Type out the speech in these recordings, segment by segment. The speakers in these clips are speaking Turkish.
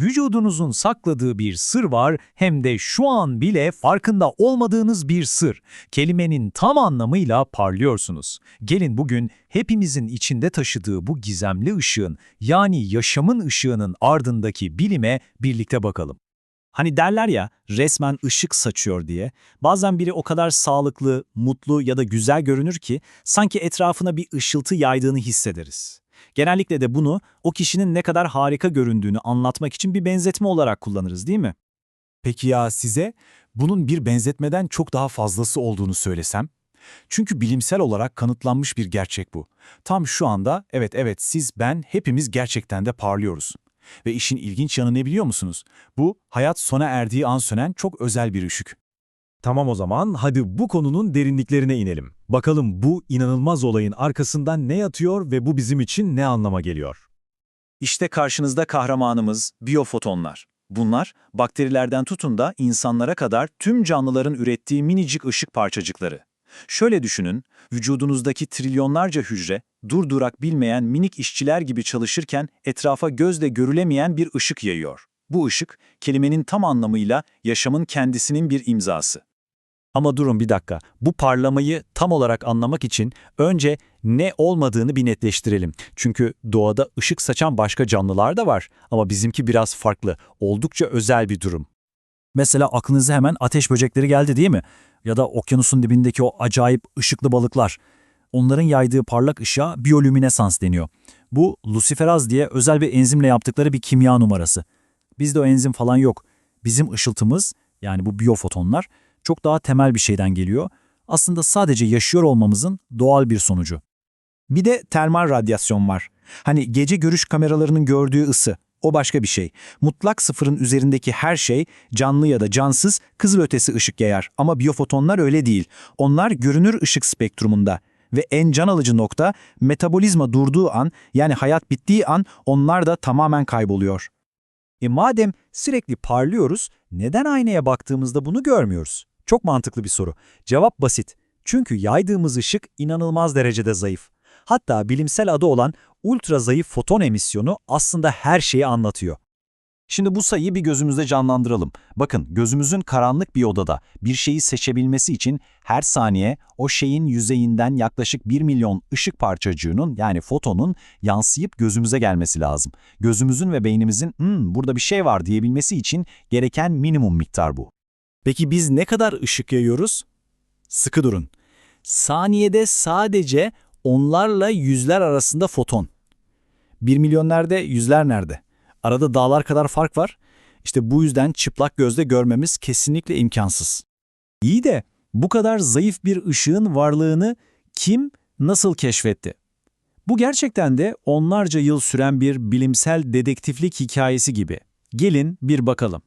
Vücudunuzun sakladığı bir sır var hem de şu an bile farkında olmadığınız bir sır. Kelimenin tam anlamıyla parlıyorsunuz. Gelin bugün hepimizin içinde taşıdığı bu gizemli ışığın yani yaşamın ışığının ardındaki bilime birlikte bakalım. Hani derler ya resmen ışık saçıyor diye. Bazen biri o kadar sağlıklı, mutlu ya da güzel görünür ki sanki etrafına bir ışıltı yaydığını hissederiz. Genellikle de bunu o kişinin ne kadar harika göründüğünü anlatmak için bir benzetme olarak kullanırız değil mi? Peki ya size bunun bir benzetmeden çok daha fazlası olduğunu söylesem? Çünkü bilimsel olarak kanıtlanmış bir gerçek bu. Tam şu anda evet evet siz ben hepimiz gerçekten de parlıyoruz. Ve işin ilginç yanı ne biliyor musunuz? Bu hayat sona erdiği an sönen çok özel bir ışık. Tamam o zaman hadi bu konunun derinliklerine inelim. Bakalım bu inanılmaz olayın arkasından ne yatıyor ve bu bizim için ne anlama geliyor? İşte karşınızda kahramanımız biyofotonlar. Bunlar bakterilerden tutun da insanlara kadar tüm canlıların ürettiği minicik ışık parçacıkları. Şöyle düşünün, vücudunuzdaki trilyonlarca hücre durdurak bilmeyen minik işçiler gibi çalışırken etrafa gözle görülemeyen bir ışık yayıyor. Bu ışık, kelimenin tam anlamıyla yaşamın kendisinin bir imzası. Ama durun bir dakika. Bu parlamayı tam olarak anlamak için önce ne olmadığını bir netleştirelim. Çünkü doğada ışık saçan başka canlılar da var ama bizimki biraz farklı. Oldukça özel bir durum. Mesela aklınıza hemen ateş böcekleri geldi değil mi? Ya da okyanusun dibindeki o acayip ışıklı balıklar. Onların yaydığı parlak ışığa biyolüminesans deniyor. Bu luciferaz diye özel bir enzimle yaptıkları bir kimya numarası. Bizde o enzim falan yok. Bizim ışıltımız yani bu biyofotonlar çok daha temel bir şeyden geliyor. Aslında sadece yaşıyor olmamızın doğal bir sonucu. Bir de termal radyasyon var. Hani gece görüş kameralarının gördüğü ısı. O başka bir şey. Mutlak sıfırın üzerindeki her şey, canlı ya da cansız, kızılötesi ışık yayar. Ama biyofotonlar öyle değil. Onlar görünür ışık spektrumunda. Ve en can alıcı nokta, metabolizma durduğu an, yani hayat bittiği an onlar da tamamen kayboluyor. E madem sürekli parlıyoruz, neden aynaya baktığımızda bunu görmüyoruz? Çok mantıklı bir soru. Cevap basit. Çünkü yaydığımız ışık inanılmaz derecede zayıf. Hatta bilimsel adı olan ultra zayıf foton emisyonu aslında her şeyi anlatıyor. Şimdi bu sayıyı bir gözümüzde canlandıralım. Bakın gözümüzün karanlık bir odada bir şeyi seçebilmesi için her saniye o şeyin yüzeyinden yaklaşık 1 milyon ışık parçacığının yani fotonun yansıyıp gözümüze gelmesi lazım. Gözümüzün ve beynimizin hmm, burada bir şey var diyebilmesi için gereken minimum miktar bu. Peki biz ne kadar ışık yayıyoruz? Sıkı durun. Saniyede sadece onlarla yüzler arasında foton. Bir milyon nerede, yüzler nerede? Arada dağlar kadar fark var. İşte bu yüzden çıplak gözle görmemiz kesinlikle imkansız. İyi de bu kadar zayıf bir ışığın varlığını kim, nasıl keşfetti? Bu gerçekten de onlarca yıl süren bir bilimsel dedektiflik hikayesi gibi. Gelin bir bakalım.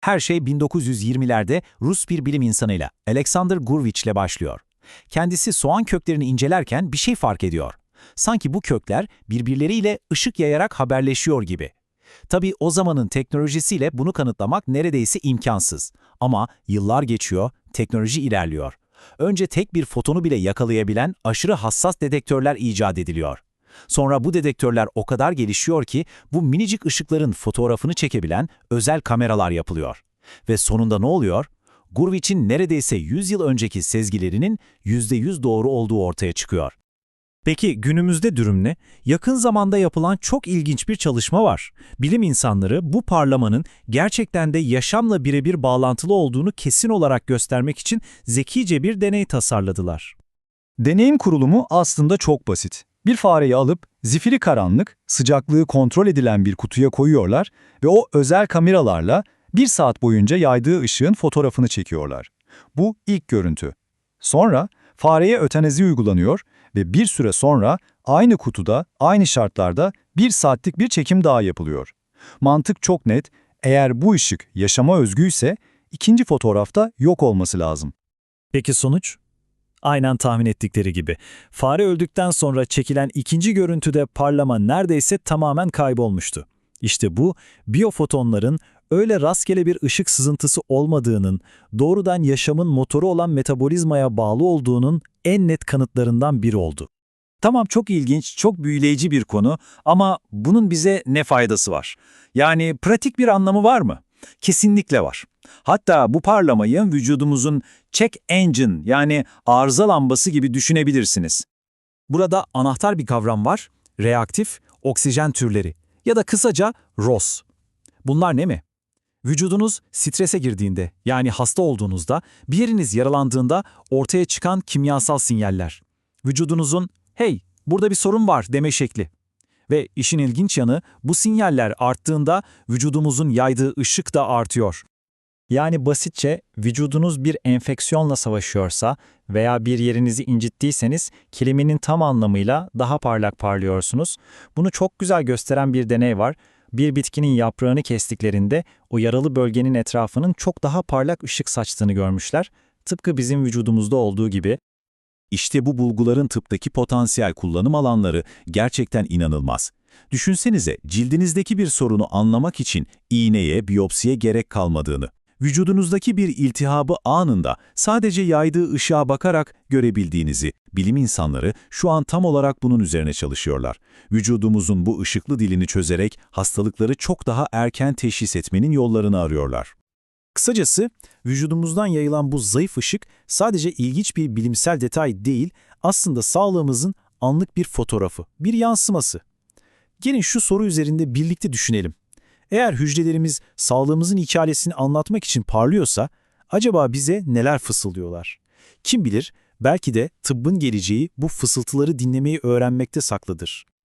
Her şey 1920'lerde Rus bir bilim insanıyla Alexander Gurvich ile başlıyor. Kendisi soğan köklerini incelerken bir şey fark ediyor. Sanki bu kökler birbirleriyle ışık yayarak haberleşiyor gibi. Tabii o zamanın teknolojisiyle bunu kanıtlamak neredeyse imkansız. Ama yıllar geçiyor, teknoloji ilerliyor. Önce tek bir fotonu bile yakalayabilen aşırı hassas dedektörler icat ediliyor. Sonra bu dedektörler o kadar gelişiyor ki bu minicik ışıkların fotoğrafını çekebilen özel kameralar yapılıyor. Ve sonunda ne oluyor? Gurvich'in neredeyse 100 yıl önceki sezgilerinin %100 doğru olduğu ortaya çıkıyor. Peki günümüzde durum ne? Yakın zamanda yapılan çok ilginç bir çalışma var. Bilim insanları bu parlamanın gerçekten de yaşamla birebir bağlantılı olduğunu kesin olarak göstermek için zekice bir deney tasarladılar. Deneyim kurulumu aslında çok basit. Bir fareyi alıp zifiri karanlık, sıcaklığı kontrol edilen bir kutuya koyuyorlar ve o özel kameralarla bir saat boyunca yaydığı ışığın fotoğrafını çekiyorlar. Bu ilk görüntü. Sonra fareye ötenezi uygulanıyor ve bir süre sonra aynı kutuda, aynı şartlarda bir saatlik bir çekim daha yapılıyor. Mantık çok net, eğer bu ışık yaşama özgüyse ikinci fotoğrafta yok olması lazım. Peki sonuç? Aynen tahmin ettikleri gibi. Fare öldükten sonra çekilen ikinci görüntüde parlama neredeyse tamamen kaybolmuştu. İşte bu, biyofotonların öyle rastgele bir ışık sızıntısı olmadığının, doğrudan yaşamın motoru olan metabolizmaya bağlı olduğunun en net kanıtlarından biri oldu. Tamam çok ilginç, çok büyüleyici bir konu ama bunun bize ne faydası var? Yani pratik bir anlamı var mı? Kesinlikle var. Hatta bu parlamayı vücudumuzun check engine yani arıza lambası gibi düşünebilirsiniz. Burada anahtar bir kavram var, reaktif oksijen türleri ya da kısaca ROS. Bunlar ne mi? Vücudunuz strese girdiğinde yani hasta olduğunuzda bir yeriniz yaralandığında ortaya çıkan kimyasal sinyaller. Vücudunuzun hey burada bir sorun var deme şekli. Ve işin ilginç yanı bu sinyaller arttığında vücudumuzun yaydığı ışık da artıyor. Yani basitçe vücudunuz bir enfeksiyonla savaşıyorsa veya bir yerinizi incittiyseniz kelimenin tam anlamıyla daha parlak parlıyorsunuz. Bunu çok güzel gösteren bir deney var. Bir bitkinin yaprağını kestiklerinde o yaralı bölgenin etrafının çok daha parlak ışık saçtığını görmüşler. Tıpkı bizim vücudumuzda olduğu gibi. İşte bu bulguların tıptaki potansiyel kullanım alanları gerçekten inanılmaz. Düşünsenize cildinizdeki bir sorunu anlamak için iğneye, biyopsiye gerek kalmadığını. Vücudunuzdaki bir iltihabı anında sadece yaydığı ışığa bakarak görebildiğinizi, bilim insanları şu an tam olarak bunun üzerine çalışıyorlar. Vücudumuzun bu ışıklı dilini çözerek hastalıkları çok daha erken teşhis etmenin yollarını arıyorlar. Kısacası vücudumuzdan yayılan bu zayıf ışık sadece ilginç bir bilimsel detay değil, aslında sağlığımızın anlık bir fotoğrafı, bir yansıması. Gelin şu soru üzerinde birlikte düşünelim. Eğer hücrelerimiz sağlığımızın hikayesini anlatmak için parlıyorsa, acaba bize neler fısıldıyorlar? Kim bilir, belki de tıbbın geleceği bu fısıltıları dinlemeyi öğrenmekte saklıdır.